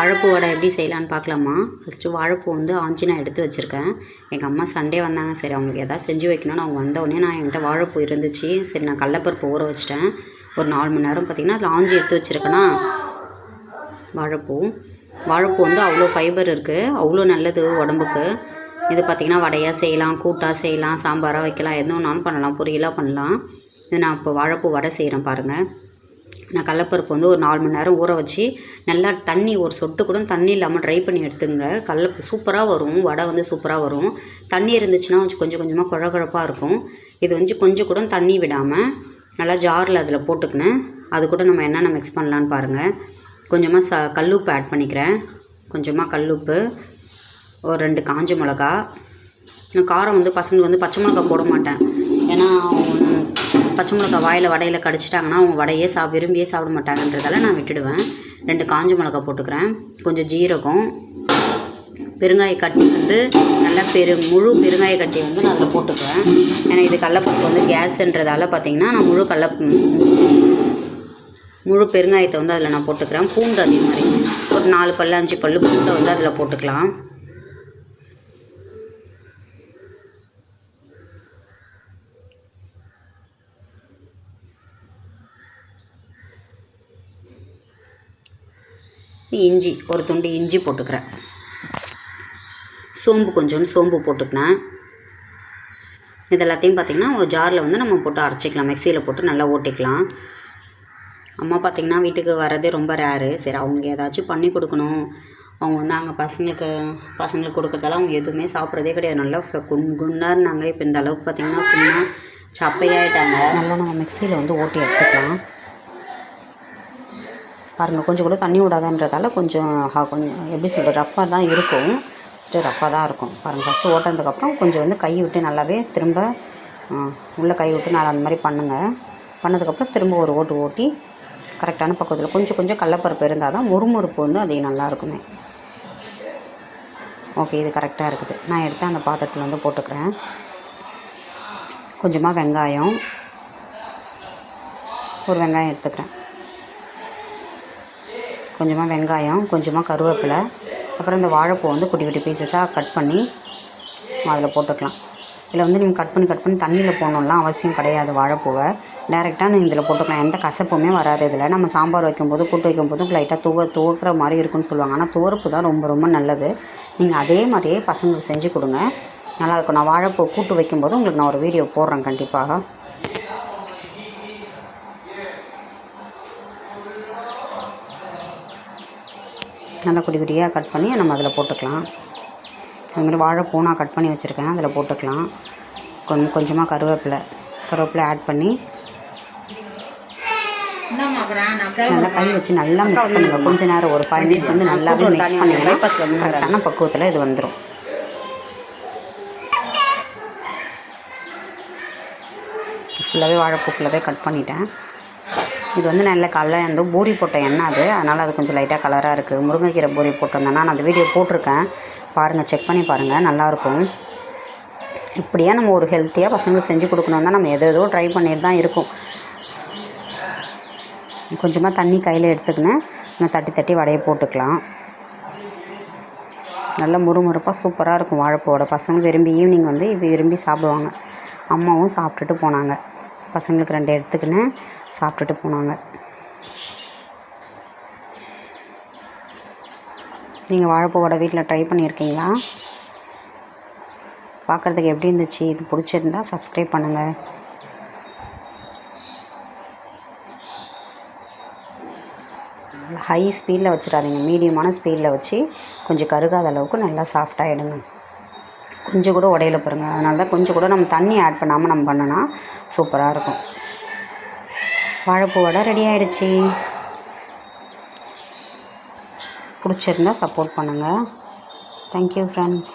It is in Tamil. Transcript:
வாழைப்பூ வடை எப்படி செய்யலான்னு பார்க்கலாமா? ஃபஸ்ட்டு வாழைப்பூ வந்து ஆஞ்சி நான் எடுத்து வச்சுருக்கேன். எங்கள் அம்மா சண்டே வந்தாங்க. சரி அவங்களுக்கு எதாவது செஞ்சு வைக்கணும்னு அவங்க வந்தோடனே நான் என்கிட்ட வாழைப்பூ இருந்துச்சு. சரி நான் கடலப்பருப்பு ஊற வச்சிட்டேன். ஒரு நாலு மணி நேரம் பார்த்திங்கன்னா அதில் ஆஞ்சி எடுத்து வச்சுருக்கேன்னா வாழைப்பூ. வாழைப்பூ வந்து அவ்வளோ ஃபைபர் இருக்குது அவ்வளோ நல்லது உடம்புக்கு. இது பார்த்திங்கன்னா வடையாக செய்யலாம் கூட்டாக செய்யலாம் சாம்பாராக வைக்கலாம் எது வேணாலும் பண்ணலாம் பொரியலாக பண்ணலாம். இது நான் இப்போ வாழைப்பூ வடை செய்கிறேன் பாருங்கள் நான் கடலப்பருப்பு வந்து ஒரு நாலு மணி நேரம் ஊற வச்சு நல்லா தண்ணி ஒரு சொட்டு கூட தண்ணி இல்லாமல் ட்ரை பண்ணி எடுத்துங்க. கடல சூப்பராக வரும். வடை வந்து சூப்பராக வரும். தண்ணி இருந்துச்சுன்னா கொஞ்சம் கொஞ்சம் கொஞ்சமாக குழ குழப்பாக இருக்கும். இது வந்து கொஞ்சம் கூட தண்ணி விடாமல் நல்லா ஜாரில் அதில் போட்டுக்கினேன். அது கூட நம்ம என்னென்ன மிக்ஸ் பண்ணலான்னு பாருங்கள் கொஞ்சமாக ச கல்லுப்பு ஆட் பண்ணிக்கிறேன். கொஞ்சமாக கல்லுப்பு ஒரு ரெண்டு காஞ்ச மிளகா. காரம் வந்து பசங்க வந்து பச்சை மிளகா போட மாட்டேன். ஏன்னா பச்சை மிளகா வாயில் வடையில் கடிச்சிட்டாங்கன்னா அவங்க வடையே சா விரும்பியே சாப்பிட மாட்டாங்கன்றதால நான் விட்டுடுவேன். ரெண்டு காஞ்ச மிளகா போட்டுக்கிறேன். கொஞ்சம் ஜீரகம் பெருங்காய கட்டி வந்து நல்லா பெரு முழு பெருங்காய கட்டி வந்து நான் அதில் போட்டுக்குவேன். ஏன்னா இது கடலப்பருப்பு வந்து கேஸுன்றதால பார்த்திங்கன்னா நான் முழு கடல முழு பெருங்காயத்தை வந்து அதில் நான் போட்டுக்கிறேன். பூண்டு அதே மாதிரி. ஒரு நாலு பல் அஞ்சு பல் பூண்டை வந்து அதில் போட்டுக்கலாம். இஞ்சி ஒரு துண்டு இஞ்சி போட்டுக்கிறேன். சோம்பு கொஞ்சோண்டு சோம்பு போட்டுக்கினேன் இது எல்லாத்தையும் பார்த்திங்கன்னா ஒரு ஜாரில் வந்து நம்ம போட்டு அரைச்சிக்கலாம். மிக்சியில் போட்டு நல்லா ஓட்டிக்கலாம். அம்மா பார்த்திங்கன்னா வீட்டுக்கு வரதே ரொம்ப ரேரு சரி அவங்க ஏதாச்சும் பண்ணி கொடுக்கணும். அவங்க வந்து அங்கே பசங்களுக்கு பசங்களுக்கு கொடுக்குறதால அவங்க எதுவுமே சாப்பிட்றதே கிடையாது. நல்லா குண் குண்டாக இருந்தாங்க. இப்போ இந்த அளவுக்கு பார்த்திங்கன்னா சும்மா சப்பையாயிட்டாங்க. நல்லா நம்ம மிக்சியில் வந்து ஓட்டி எடுத்துக்கலாம். பாருங்கள் கொஞ்சம் கூட தண்ணி விடாதன்றதால கொஞ்சம் கொஞ்சம் எப்படி சொல்கிறது ரஃப்பாக தான் இருக்கும். ஃபஸ்ட்டு ரஃப்பாக தான் இருக்கும். பாருங்கள் ஃபஸ்ட்டு ஓட்டினதுக்கப்புறம் கொஞ்சம் வந்து கை விட்டு நல்லாவே திரும்ப உள்ளே கை விட்டு நான் அந்த மாதிரி பண்ணுங்கள் பண்ணதுக்கப்புறம் திரும்ப ஒரு ஓட்டு ஓட்டி கரெக்டான பக்கத்தில் கொஞ்சம் கொஞ்சம் கடலப்பருப்பு இருந்தால் தான் முறுமுறுப்பு வந்து அது நல்லாயிருக்குமே ஓகே இது கரெக்டாக இருக்குது. நான் எடுத்து அந்த பாத்திரத்தில் வந்து போட்டுக்கிறேன். கொஞ்சமாக வெங்காயம் ஒரு வெங்காயம் எடுத்துக்கிறேன். கொஞ்சமாக வெங்காயம் கொஞ்சமாக கருவேப்பிலை அப்புறம் இந்த வாழைப்பூ வந்து குட்டி குட்டி பீசஸாக கட் பண்ணி அதில் போட்டுக்கலாம். இதில் வந்து நீங்கள் கட் பண்ணி கட் பண்ணி தண்ணியில் போடணுலாம் அவசியம் கிடையாது வாழைப்பூவை. டேரெக்டாக நீங்கள் இதில் போட்டுக்கலாம். எந்த கசப்புமே வராது இதில். நம்ம சாம்பார் வைக்கும்போது கூட்டு வைக்கும்போது லைட்டாக துவ துவக்கிற மாதிரி இருக்குன்னு சொல்லுவாங்க. ஆனால் துவரப்பு தான் ரொம்ப ரொம்ப நல்லது. நீங்கள் அதே மாதிரியே பசங்களுக்கு செஞ்சு கொடுங்க. நல்லாயிருக்கும் நான் வாழைப்பூ கூட்டு வைக்கும்போது உங்களுக்கு நான் ஒரு வீடியோ போடுறேன் கண்டிப்பாக. நல்லா குட்டி குட்டியாக கட் பண்ணி நம்ம அதில் போட்டுக்கலாம். அது மாதிரி வாழைப்பூ நான் கட் பண்ணி வச்சுருக்கேன் அதில் போட்டுக்கலாம். கொஞ்சம் கொஞ்சமாக கருவேப்பிலை கருவேப்பிலை ஆட் பண்ணி நல்லா கை வச்சு நல்லா மிக்ஸ் பண்ணுங்கள் கொஞ்ச நேரம் ஒரு ஃபைவ் மினிட்ஸ் வந்து நல்லாவே மிக்ஸ் பண்ணிங்கன்னா கரெக்டான பக்குவத்தில் இது வந்துடும் ஃபுல்லாகவே வாழைப்பூ ஃபுல்லாகவே கட் பண்ணிட்டேன். இது வந்து நல்ல கல்ல அந்த பூரி போட்ட எண்ணெய் அது. அதனால் அது கொஞ்சம் லைட்டாக கலராக இருக்குது முருங்கைக்கீரை பூரி போட்டிருந்தேன். நான் அந்த வீடியோ போட்டிருக்கேன். பாருங்கள் செக் பண்ணி பாருங்கள் நல்லாயிருக்கும் இப்படியே நம்ம ஒரு ஹெல்த்தியாக பசங்களுக்கு செஞ்சு கொடுக்கணும் தான் நம்ம எதோ ஏதோ ட்ரை பண்ணிட்டு தான் இருக்கும். கொஞ்சமாக தண்ணி கையில் எடுத்துக்கினேன் நம்ம தட்டி தட்டி வடையை போட்டுக்கலாம். நல்லா முறுமுறுப்பாக சூப்பராக இருக்கும் வாழைப்பூவோட. பசங்க விரும்பி ஈவினிங் வந்து விரும்பி சாப்பிடுவாங்க. அம்மாவும் சாப்பிட்டுட்டு போனாங்க. பசங்களுக்கு ரெண்டு எடுத்துக்கினேன் சாப்பிட்டுட்டு போனாங்க. நீங்கள் வாழைப்பூ வடை வீட்டில் ட்ரை பண்ணியிருக்கீங்களா பார்க்குறதுக்கு எப்படி இருந்துச்சு? இது பிடிச்சிருந்தா சப்ஸ்கிரைப் பண்ணுங்கள் ஹை ஸ்பீடில் வச்சிடாதீங்க. மீடியமான ஸ்பீடில் வச்சு கொஞ்சம் கருகாத அளவுக்கு நல்லா சாஃப்டாகிடுங்க கொஞ்சம் கூட உடையில பாருங்கள் அதனால தான் கொஞ்சம் கூட நம்ம தண்ணி ஆட் பண்ணாமல் நம்ம பண்ணோன்னா சூப்பராக இருக்கும். வாழைப்பூ வடை ரெடி ஆகிடுச்சி பிடிச்சிருந்தா சப்போர்ட் பண்ணுங்கள் தேங்க்யூ ஃப்ரெண்ட்ஸ்